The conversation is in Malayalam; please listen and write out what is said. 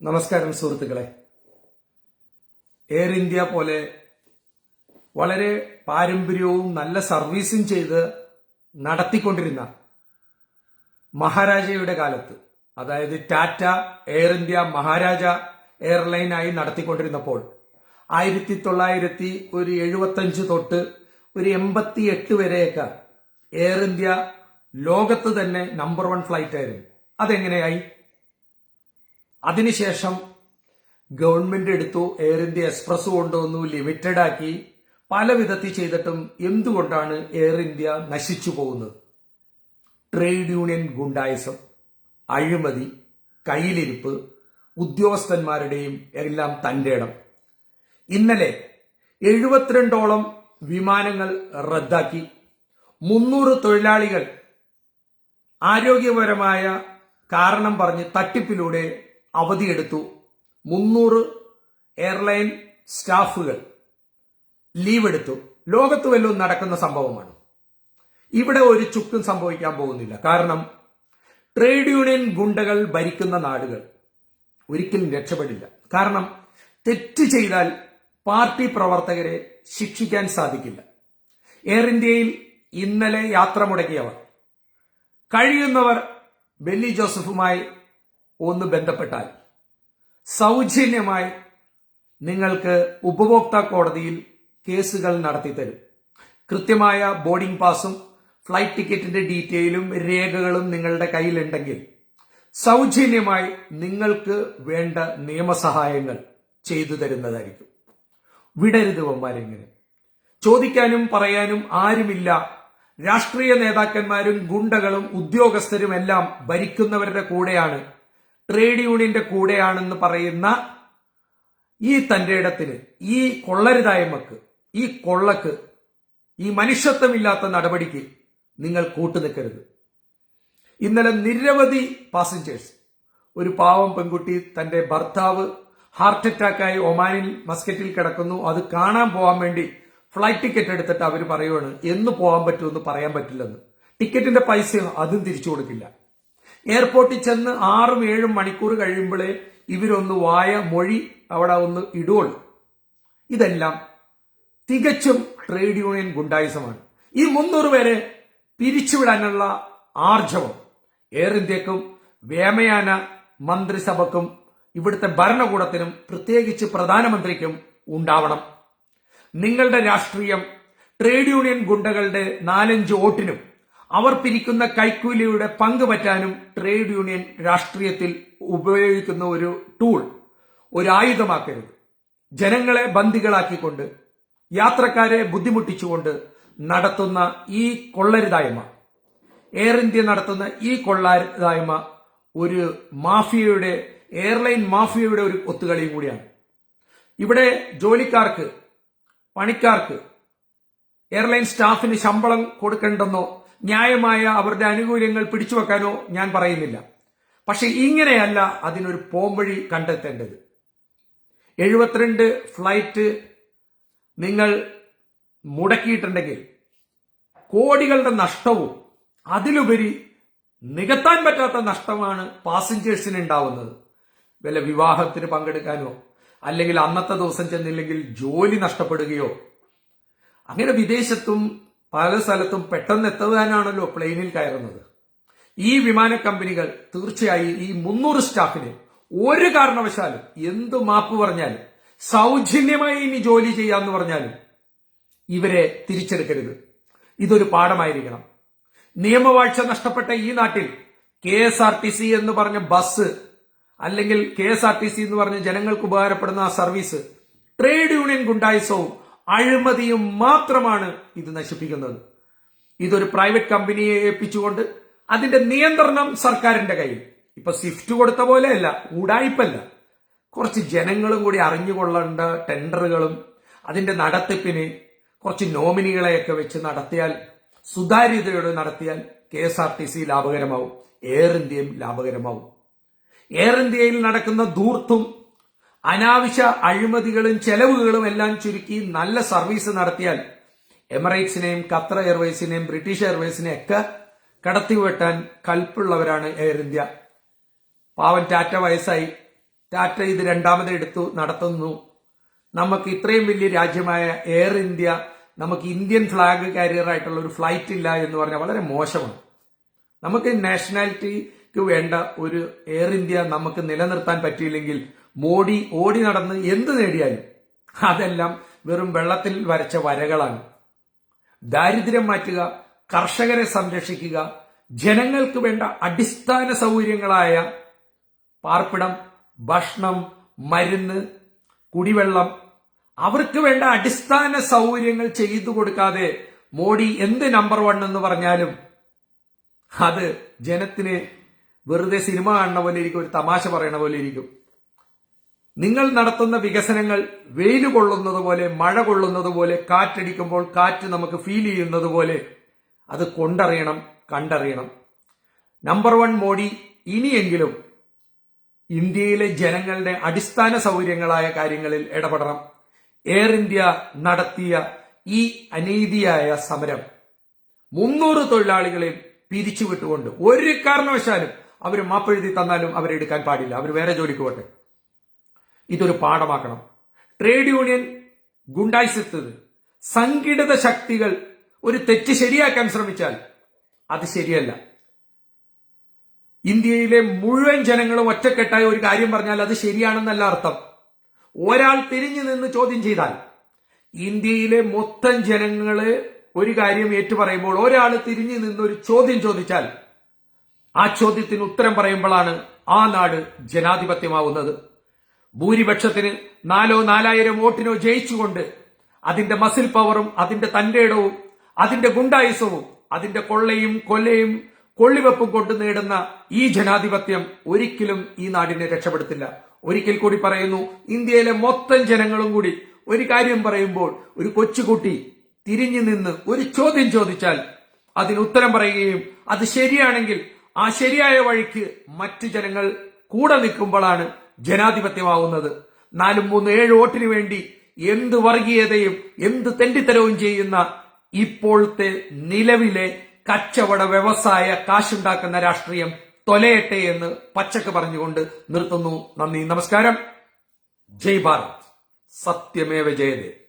നമസ്കാരം സുഹൃത്തുക്കളെ. എയർ ഇന്ത്യ പോലെ വളരെ പാരമ്പര്യവും നല്ല സർവീസും ചെയ്ത് നടത്തിക്കൊണ്ടിരുന്ന മഹാരാജയുടെ കാലത്ത് അതായത് ടാറ്റ എയർ ഇന്ത്യ മഹാരാജ എയർലൈനായി നടത്തിക്കൊണ്ടിരുന്നപ്പോൾ ആയിരത്തി തൊള്ളായിരത്തി ഒരു എഴുപത്തഞ്ച് തൊട്ട് ഒരു എൺപത്തി എട്ട് വരെയൊക്കെ എയർ ഇന്ത്യ ലോകത്ത് തന്നെ നമ്പർ വൺ ഫ്ലൈറ്റ് ആയിരുന്നു. അതെങ്ങനെയായി? അതിനുശേഷം ഗവൺമെന്റ് എടുത്തു എയർ ഇന്ത്യ എക്സ്പ്രസ് കൊണ്ടുവന്നു ലിമിറ്റഡ് ആക്കി. പല വിധത്തിൽ ചെയ്തിട്ടും എന്തുകൊണ്ടാണ് എയർ ഇന്ത്യ നശിച്ചു പോകുന്നത്? ട്രേഡ് യൂണിയൻ ഗുണ്ടായിസം അഴിമതി കയ്യിലിരിപ്പ് ഉദ്യോഗസ്ഥന്മാരുടെയും എല്ലാം തന്റെ ഇടം. ഇന്നലെ എഴുപത്തിരണ്ടോളം വിമാനങ്ങൾ റദ്ദാക്കി. മുന്നൂറ് തൊഴിലാളികൾ ആരോഗ്യപരമായ കാരണം പറഞ്ഞ് തട്ടിപ്പിലൂടെ അവധിയെടുത്തു. മുന്നൂറ് എയർലൈൻ സ്റ്റാഫുകൾ ലീവ് എടുത്തു ലോകത്ത് വല്ലതും നടക്കുന്ന സംഭവമാണ്. ഇവിടെ ഒരു ചുക്കും സംഭവിക്കാൻ പോകുന്നില്ല. കാരണം ട്രേഡ് യൂണിയൻ ഗുണ്ടകൾ ഭരിക്കുന്ന നാടുകൾ ഒരിക്കലും രക്ഷപ്പെടില്ല. കാരണം തെറ്റ് ചെയ്താൽ പാർട്ടി പ്രവർത്തകരെ ശിക്ഷിക്കാൻ സാധിക്കില്ല. എയർ ഇന്ത്യയിൽ ഇന്നലെ യാത്ര മുടക്കിയവർ. കഴിയുന്നവർ ബെല്ലി ജോസഫുമായി ഒന്ന് ബന്ധപ്പെട്ടാൽ. സൗജന്യമായി നിങ്ങൾക്ക് ഉപഭോക്താ കോടതിയിൽ കേസുകൾ നടത്തി തരും കൃത്യമായ ബോർഡിംഗ് പാസും ഫ്ലൈറ്റ് ടിക്കറ്റിന്റെ ഡീറ്റെയിലും രേഖകളും നിങ്ങളുടെ കയ്യിലുണ്ടെങ്കിൽ സൗജന്യമായി നിങ്ങൾക്ക് വേണ്ട നിയമസഹായങ്ങൾ ചെയ്തു തരുന്നതായിരിക്കും. വിടരുത് വമ്മാരെങ്ങനെ ചോദിക്കാനും പറയാനും ആരുമില്ല. രാഷ്ട്രീയ നേതാക്കന്മാരും ഗുണ്ടകളും ഉദ്യോഗസ്ഥരും എല്ലാം ഭരിക്കുന്നവരുടെ കൂടെയാണ് ട്രേഡ് യൂണിയന്റെ കൂടെയാണെന്ന് പറയുന്ന ഈ തന്റെ ഇടത്തിന് ഈ കൊള്ളരുതായ്മക്ക് ഈ കൊള്ളക്ക് ഈ മനുഷ്യത്വമില്ലാത്ത നടപടിക്ക് നിങ്ങൾ കൂട്ടുനിൽക്കരുത്. ഇന്നലെ നിരവധി പാസഞ്ചേഴ്സ് ഒരു പാവം പെൺകുട്ടി തന്റെ ഭർത്താവ് ഹാർട്ട് അറ്റാക്കായി ഒമാനിൽ മസ്കറ്റിൽ കിടക്കുന്നു. അത് കാണാൻ പോകാൻ വേണ്ടി ഫ്ലൈറ്റ് ടിക്കറ്റ് എടുത്തിട്ട് അവർ പറയുവാണ് എന്ന് പോകാൻ പറ്റുമെന്ന് പറയാൻ പറ്റില്ലെന്ന്. ടിക്കറ്റിന്റെ പൈസ അതും തിരിച്ചു കൊടുക്കില്ല. എയർപോർട്ടിൽ ചെന്ന് ആറും ഏഴും മണിക്കൂർ കഴിയുമ്പോഴേ ഇവരൊന്ന് വായ മൊഴി അവിടെ ഒന്ന് ഇടുകയുള്ളൂ ഇതെല്ലാം തികച്ചും ട്രേഡ് യൂണിയൻ ഗുണ്ടായുസമാണ്. ഈ മുന്നൂറ് പേരെ പിരിച്ചുവിടാനുള്ള ആർജവം എയർ ഇന്ത്യക്കും വ്യോമയാന മന്ത്രിസഭക്കും ഇവിടുത്തെ ഭരണകൂടത്തിനും പ്രത്യേകിച്ച് പ്രധാനമന്ത്രിക്കും ഉണ്ടാവണം. നിങ്ങളുടെ രാഷ്ട്രീയം ട്രേഡ് യൂണിയൻ ഗുണ്ടകളുടെ നാലഞ്ച് വോട്ടിനും അവർ പിരിക്കുന്ന കൈക്കൂലിയുടെ പങ്ക് പറ്റാനും ട്രേഡ് യൂണിയൻ രാഷ്ട്രീയത്തിൽ ഉപയോഗിക്കുന്ന ഒരു ടൂൾ ഒരു ആയുധമാക്കരുത്. ജനങ്ങളെ ബന്ദികളാക്കിക്കൊണ്ട് യാത്രക്കാരെ ബുദ്ധിമുട്ടിച്ചുകൊണ്ട് നടത്തുന്ന ഈ കൊള്ളരുതായ്മ എയർ ഇന്ത്യ നടത്തുന്ന ഈ കൊള്ളരുതായ്മ ഒരു മാഫിയയുടെ എയർലൈൻ മാഫിയയുടെ ഒരു ഒത്തുകളിയും കൂടിയാണ്. ഇവിടെ ജോലിക്കാർക്ക് പണിക്കാർക്ക് എയർലൈൻ സ്റ്റാഫിന് ശമ്പളം കൊടുക്കേണ്ടെന്നോ ന്യായമായ അവരുടെ ആനുകൂല്യങ്ങൾ പിടിച്ചുവെക്കാനോ ഞാൻ പറയുന്നില്ല. പക്ഷെ ഇങ്ങനെയല്ല അതിനൊരു പോംവഴി കണ്ടെത്തേണ്ടത്. എഴുപത്തിരണ്ട് ഫ്ലൈറ്റ് നിങ്ങൾ മുടക്കിയിട്ടുണ്ടെങ്കിൽ കോടികളുടെ നഷ്ടവും അതിലുപരി നികത്താൻ പറ്റാത്ത നഷ്ടമാണ് പാസഞ്ചേഴ്സിന് ഉണ്ടാവുന്നത് വല്ല വിവാഹത്തിന് പങ്കെടുക്കാനോ അല്ലെങ്കിൽ അന്നത്തെ ദിവസം ചെന്നില്ലെങ്കിൽ ജോലി നഷ്ടപ്പെടുകയോ. അങ്ങനെ വിദേശത്തും പല സ്ഥലത്തും പെട്ടെന്ന് എത്തുവാനാണല്ലോ പ്ലെയിനിൽ കയറുന്നത്. ഈ വിമാന കമ്പനികൾ തീർച്ചയായും ഈ മുന്നൂറ് സ്റ്റാഫിന് ഒരു കാരണവശാലും എന്ത് മാപ്പ് പറഞ്ഞാലും സൗജന്യമായി ഇനി ജോലി ചെയ്യാന്ന് പറഞ്ഞാലും ഇവരെ തിരിച്ചെടുക്കരുത്. ഇതൊരു പാഠമായിരിക്കണം. നിയമവാഴ്ച നഷ്ടപ്പെട്ട ഈ നാട്ടിൽ K S R T C എന്ന് പറഞ്ഞ ബസ് അല്ലെങ്കിൽ K S R T C എന്ന് പറഞ്ഞ ജനങ്ങൾക്ക് ഉപകാരപ്പെടുന്ന ആ സർവീസ് ട്രേഡ് യൂണിയൻ ഗുണ്ടായുസവും അഴിമതിയും മാത്രമാണ് ഇത് നശിപ്പിക്കുന്നത്. ഇതൊരു പ്രൈവറ്റ് കമ്പനിയെ ഏൽപ്പിച്ചുകൊണ്ട് അതിന്റെ നിയന്ത്രണം സർക്കാരിന്റെ കയ്യിൽ. ഇപ്പൊ സ്വിഫ്റ്റ് കൊടുത്ത പോലെയല്ല ഉടായ്പല്ല കുറച്ച് ജനങ്ങളും കൂടി അറിഞ്ഞുകൊള്ളേണ്ട ടെൻഡറുകളും അതിന്റെ നടത്തിപ്പിന് കുറച്ച് നോമിനികളെയൊക്കെ വെച്ച് നടത്തിയാൽ സുതാര്യതയോടെ നടത്തിയാൽ K S R T C ലാഭകരമാവും. Air ഇന്ത്യയും ലാഭകരമാവും. എയർ ഇന്ത്യയിൽ നടക്കുന്ന ധൂർത്തും അനാവശ്യ അഴിമതികളും ചെലവുകളും എല്ലാം ചുരുക്കി നല്ല സർവീസ് നടത്തിയാൽ എമിറേറ്റ്സിനെയും ഖത്തർ എയർവേസിനെയും ബ്രിട്ടീഷ് എയർവേസിനെയും ഒക്കെ കടത്തിവെട്ടാൻ കൽപ്പുള്ളവരാണ് എയർ ഇന്ത്യ. പാവൻ ടാറ്റ വയസ്സായി. ടാറ്റ ഇത് രണ്ടാമത് എടുത്തു നടത്തുന്നു. നമുക്ക് ഇത്രയും വലിയ രാജ്യമായ എയർ ഇന്ത്യ നമുക്ക് ഇന്ത്യൻ ഫ്ലാഗ് കാരിയർ ആയിട്ടുള്ള ഒരു ഫ്ലൈറ്റ് ഇല്ല എന്ന് പറഞ്ഞാൽ വളരെ മോശമാണ്. നമുക്ക് നാഷണാലിറ്റിക്ക് വേണ്ട ഒരു എയർ ഇന്ത്യ നമുക്ക് നിലനിർത്താൻ പറ്റിയില്ലെങ്കിൽ മോഡി ഓടി നടന്ന് എന്ത് നേടിയാലും അതെല്ലാം വെറും വെള്ളത്തിൽ വരച്ച വരകളാണ്. ദാരിദ്ര്യം മാറ്റുക കർഷകരെ സംരക്ഷിക്കുക ജനങ്ങൾക്ക് വേണ്ട അടിസ്ഥാന സൗകര്യങ്ങളായ പാർപ്പിടം ഭക്ഷണം മരുന്ന് കുടിവെള്ളം അവർക്ക് വേണ്ട അടിസ്ഥാന സൗകര്യങ്ങൾ ചെയ്തു കൊടുക്കാതെ മോഡി എന്ത് നമ്പർ വൺ എന്ന് പറഞ്ഞാലും അത് ജനത്തിന് വെറുതെ സിനിമ കാണുന്ന പോലെ ഇരിക്കും ഒരു തമാശ പറയണ പോലെ ഇരിക്കും. നിങ്ങൾ നടത്തുന്ന വികസനങ്ങൾ വെയിൽ കൊള്ളുന്നത് പോലെ മഴ കൊള്ളുന്നത് പോലെ കാറ്റടിക്കുമ്പോൾ കാറ്റ് നമുക്ക് ഫീൽ ചെയ്യുന്നത് പോലെ അത് കൊണ്ടറിയണം കണ്ടറിയണം. നമ്പർ വൺ മോഡി ഇനിയെങ്കിലും ഇന്ത്യയിലെ ജനങ്ങളുടെ അടിസ്ഥാന സൗകര്യങ്ങളായ കാര്യങ്ങളിൽ ഇടപെടണം. എയർ ഇന്ത്യ നടത്തിയ ഈ അനീതിയായ സമരം മുന്നൂറ് തൊഴിലാളികളെ പിരിച്ചുവിട്ടുകൊണ്ട് ഒരു കാരണവശാലും അവർ മാപ്പെഴുതി തന്നാലും അവരെടുക്കാൻ പാടില്ല. അവർ വേറെ ജോലിക്ക് പോട്ടെ. ഇതൊരു പാഠമാക്കണം. ട്രേഡ് യൂണിയൻ ഗുണ്ടായിസെത്തത് സംഘടിത ശക്തികൾ ഒരു തെറ്റ് ശരിയാക്കാൻ ശ്രമിച്ചാൽ അത് ശരിയല്ല. ഇന്ത്യയിലെ മുഴുവൻ ജനങ്ങളും ഒറ്റക്കെട്ടായ ഒരു കാര്യം പറഞ്ഞാൽ അത് ശരിയാണെന്നല്ല അർത്ഥം. ഒരാൾ തിരിഞ്ഞു നിന്ന് ചോദ്യം ചെയ്താൽ ഇന്ത്യയിലെ മൊത്തം ജനങ്ങൾ ഒരു കാര്യം ഏറ്റുപറയുമ്പോൾ ഒരാൾ തിരിഞ്ഞു നിന്ന് ഒരു ചോദ്യം ചോദിച്ചാൽ ആ ചോദ്യത്തിന് ഉത്തരം പറയുമ്പോഴാണ് ആ നാട് ജനാധിപത്യമാവുന്നത്. ഭൂരിപക്ഷത്തിന് നാലോ നാലായിരം വോട്ടിനോ ജയിച്ചുകൊണ്ട് അതിന്റെ മസിൽ പവറും അതിന്റെ തന്റെ ഇടവും അതിന്റെ ഗുണ്ടായുസവും അതിന്റെ കൊള്ളയും കൊല്ലയും കൊള്ളിവെപ്പും കൊണ്ട് നേടുന്ന ഈ ജനാധിപത്യം ഒരിക്കലും ഈ നാടിനെ രക്ഷപ്പെടുത്തില്ല. ഒരിക്കൽ കൂടി പറയുന്നു ഇന്ത്യയിലെ മൊത്തം ജനങ്ങളും കൂടി ഒരു കാര്യം പറയുമ്പോൾ ഒരു കൊച്ചുകുട്ടി തിരിഞ്ഞു നിന്ന് ഒരു ചോദ്യം ചോദിച്ചാൽ അതിന് ഉത്തരം പറയുകയും അത് ശരിയാണെങ്കിൽ ആ ശരിയായ വഴിക്ക് മറ്റു ജനങ്ങൾ കൂടെ നിൽക്കുമ്പോഴാണ് ജനാധിപത്യമാവുന്നത്. നാലും മൂന്ന് ഏഴ് വോട്ടിന് വേണ്ടി എന്ത് വർഗീയതയും എന്ത് തെണ്ടിത്തരവും ചെയ്യുന്ന ഇപ്പോഴത്തെ നിലവിലെ കച്ചവട വ്യവസായ കാശുണ്ടാക്കുന്ന രാഷ്ട്രീയം തൊലയട്ടെ എന്ന് പച്ചക്ക് പറഞ്ഞുകൊണ്ട് നിർത്തുന്നു. നന്ദി നമസ്കാരം. ജയ് ഭാരത്. സത്യമേവ ജയതേ